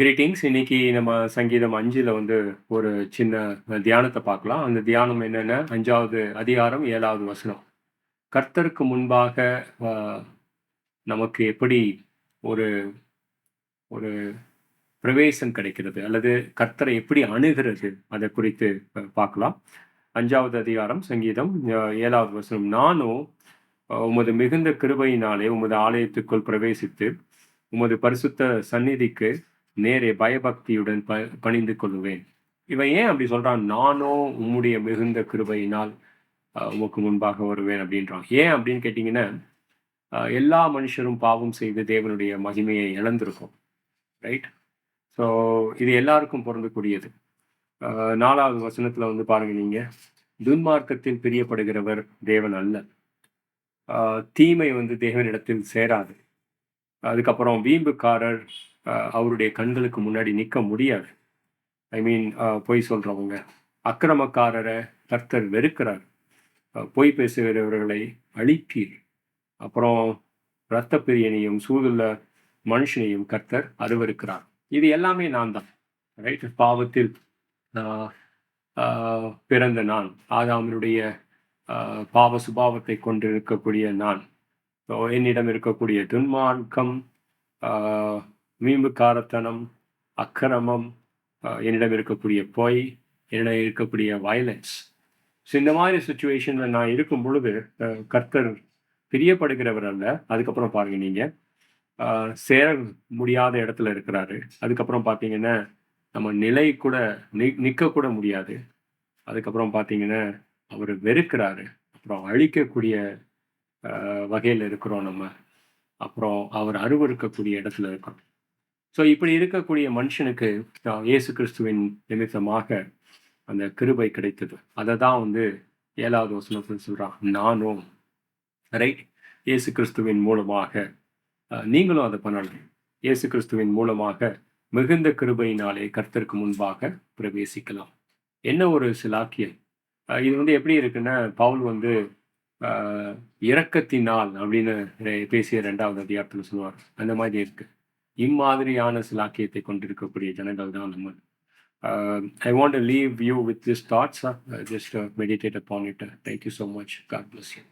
Greetings இன்னைக்கு நம்ம சங்கீதம் அஞ்சில் வந்து ஒரு சின்ன தியானத்தை பார்க்கலாம். அந்த தியானம் என்னென்ன? அஞ்சாவது அதிகாரம் ஏழாவது வசனம். கர்த்தருக்கு முன்பாக நமக்கு எப்படி ஒரு ஒரு பிரவேசம் கிடைக்கிறது? அல்லது கர்த்தரை எப்படி அணுகிறது? அதை குறித்து பார்க்கலாம். அஞ்சாவது அதிகாரம் சங்கீதம் ஏழாவது வசனம். நானும் உமது மிகுந்த கிருபையினாலே உமது ஆலயத்துக்குள் பிரவேசித்து உமது பரிசுத்த சந்நிதிக்கு நேரே பயபக்தியுடன் ப பணிந்து கொள்வேன் இவன் ஏன் அப்படி சொல்கிறான் நானோ உம்முடைய மிகுந்த கிருபையினால் உமக்கு முன்பாக வருவேன் அப்படின்றான். ஏன் அப்படின்னு கேட்டிங்கன்னா எல்லா மனுஷரும் பாவம் செய்து தேவனுடைய மகிமையை இழந்திருக்கும். ரைட் ஸோ இது எல்லாருக்கும் பொருந்தக்கூடியது. நாலாவது வசனத்தில் வந்து பாருங்க நீங்கள் துன்மார்க்கத்தில் பிரியப்படுகிறவர் தேவன் அல்ல. தீமை வந்து தேவனிடத்தில் சேராது. அதுக்கப்புறம் வீம்புக்காரர் அவருடைய கண்களுக்கு முன்னாடி நிற்க முடியாது. ஐ மீன் பொய் சொல்கிறவங்க அக்கிரமக்காரரை கர்த்தர் வெறுக்கிறார். பொய் பேசுகிறவர்களை அழிப்பீர். அப்புறம் இரத்த பிரியனையும் சூதுள்ள மனுஷனையும் கர்த்தர் அருவருக்கிறார். இது எல்லாமே நான் தான். ரைட் பாவத்தில் பிறந்த நான். ஆதாமனுடைய பாவ சுபாவத்தை கொண்டிருக்கக்கூடிய நான். என்னிடம் இருக்கக்கூடிய துன்மார்க்கம் வீம்புக்காரத்தனம் அக்கிரமம் என்னிடம் இருக்கக்கூடிய பொய் என்னிடம் இருக்கக்கூடிய வயலன்ஸ் ஸோ இந்த மாதிரி சுச்சுவேஷனில் நான் இருக்கும் பொழுது கர்த்தர் பிரியப்படுகிறவர் அல்ல. அதுக்கப்புறம் பாருங்க நீங்க. ஆஹ், சேர முடியாத இடத்துல இருக்கிறாரு. அதுக்கப்புறம் பார்த்தீங்கன்னா நம்ம நிலை கூட நி நிற்கக்கூட முடியாது. அதுக்கப்புறம் பார்த்தீங்கன்னா அவர் வெறுக்கிறாரு. அப்புறம் அழிக்கக்கூடிய வகையில் இருக்கிறோம் நம்ம. அப்புறம் அவர் அருவருக்கக்கூடிய இடத்துல இருக்கிறோம். ஸோ இப்படி இருக்கக்கூடிய மனுஷனுக்கு இயேசு கிறிஸ்துவின் நிமித்தமாக அந்த கிருபை கிடைத்தது. அதை தான் வந்து ஏழாவது வசனத்தில் சொல்கிறான் நானும் ரைட் இயேசு கிறிஸ்துவின் மூலமாக நீங்களும் அதை பண்ணலாம் இயேசு கிறிஸ்துவின் மூலமாக மிகுந்த கிருபையினாலே கர்த்தருக்கு முன்பாக பிரவேசிக்கலாம். என்ன ஒரு சிலாக்கியம்? இது வந்து எப்படி இருக்குன்னா பவுல் வந்து இறக்கத்தினால் இரக்கத்தினால் அப்படின்னு பேசிய ரெண்டாவது அதிகாரத்தில் சொல்லுவார். அந்த மாதிரி இருக்குது இம்மாதிரியான சிலாக்கியத்தை கொண்டிருக்கக்கூடிய ஜனங்கள் தான் நம்ம. I want to leave you with this thoughts just meditate upon it thank you so much God bless you